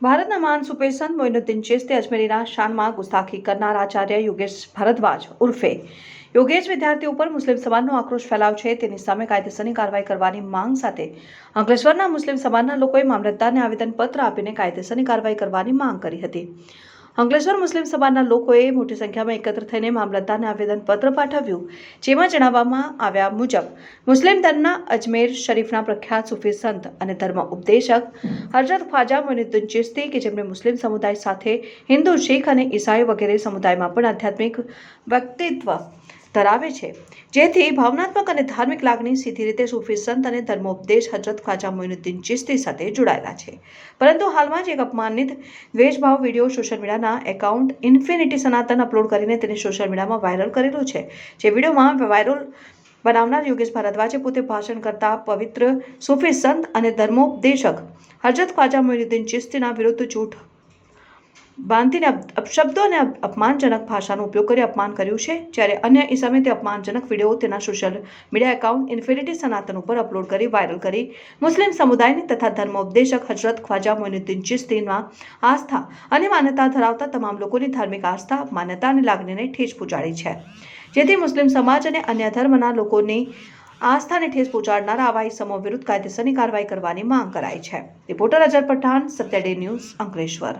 ભારતના મહાન સુપેર સંત મોઇનુદ્દીન ચિશ્તી અજમેરીના શાનમાં ગુસ્તાખી કરનાર આચાર્ય યોગેશ ભારદ્વાજ ઉર્ફે. યોગેશ વિદ્યાર્થી ઉપર મુસ્લિમ સમાજનો આક્રોશ ફેલાવ છે. તેની સામે કાયદેસરની કાર્યવાહી કરવાની માંગ સાથે અંકલેશ્વરના મુસ્લિમ સમાજના લોકોએ મામલતદારને આવેદનપત્ર આપીને કાયદેસરની કાર્યવાહી કરવાની માંગ કરી હતી. અંકલેશ્વર મુસ્લિમ સભાના લોકોએ મોટી સંખ્યામાં એકત્ર થઈને મામલતદારને આવેદનપત્ર પાઠવ્યું, જેમાં જણાવવામાં આવ્યા મુજબ, મુસ્લિમ ધર્મના અજમેર શરીફના પ્રખ્યાત સુફી સંત અને ધર્મ ઉપદેશક હજરત ખ્વાજા મોઇનુદ્દીન ચિશ્તી કે જેમણે મુસ્લિમ સમુદાય સાથે હિન્દુ, શીખ અને ઈસાઈ વગેરે સમુદાયમાં પણ આધ્યાત્મિક વ્યક્તિત્વ ધરાવે છે. જેથી ભાવનાત્મક અને ધાર્મિક લાગણી સીધી રીતે સૂફી સંત અને ધર્મોપદેશ હજરત ખ્વાજા મોઇનુદ્દીન ચિશ્તી સાથે જોડાયેલા છે. પરંતુ હાલમાં જ એક અપમાનિત દ્વેષભાવ વીડિયો સોશિયલ મીડિયાના એકાઉન્ટ ઇન્ફિનિટી સનાતન અપલોડ કરીને તેને સોશિયલ મીડિયામાં વાયરલ કરેલો છે. જે વિડીયોમાં વાયરલ બનાવનાર યોગેશ ભારદ્વાજે પોતે ભાષણ કરતા પવિત્ર સૂફી સંત અને ધર્મોપદેશક હજરત ખ્વાજા મોઇનુદ્દીન ચિશ્તીના વિરુદ્ધ જૂઠ બાંધીને અપ- અપશબ્દો અને અપમાનજનક ભાષાનો ઉપયોગ કરી અપમાન કર્યું છે, જ્યારે અન્ય ઇસમે તે અપમાનજનક વીડિયો તેના સોશિયલ મીડિયા એકાઉન્ટ ઇન્ફિનિટી સનાતન ઉપર અપલોડ કરી વાયરલ કરી. મુસ્લિમ સમુદાયની તથા ધર્મોપદેશક હજરત ખ્વાજા મોઇનુદ્દીન ચિશ્તીમાં આસ્થા અને માન્યતા ધરાવતા તમામ લોકોની ધાર્મિક આસ્થા, માન્યતા અને લાગણીને ઠેસ પહોંચાડી છે. જેથી મુસ્લિમ સમાજ અને અન્ય ધર્મના લોકોની આસ્થાને ઠેસ પહોંચાડનારા આવા ઇસમો વિરુદ્ધ કાયદેસરની કાર્યવાહી કરવાની માંગ કરાઈ છે. Reporter Ajar Pathan Satyaday news Ankleshwar.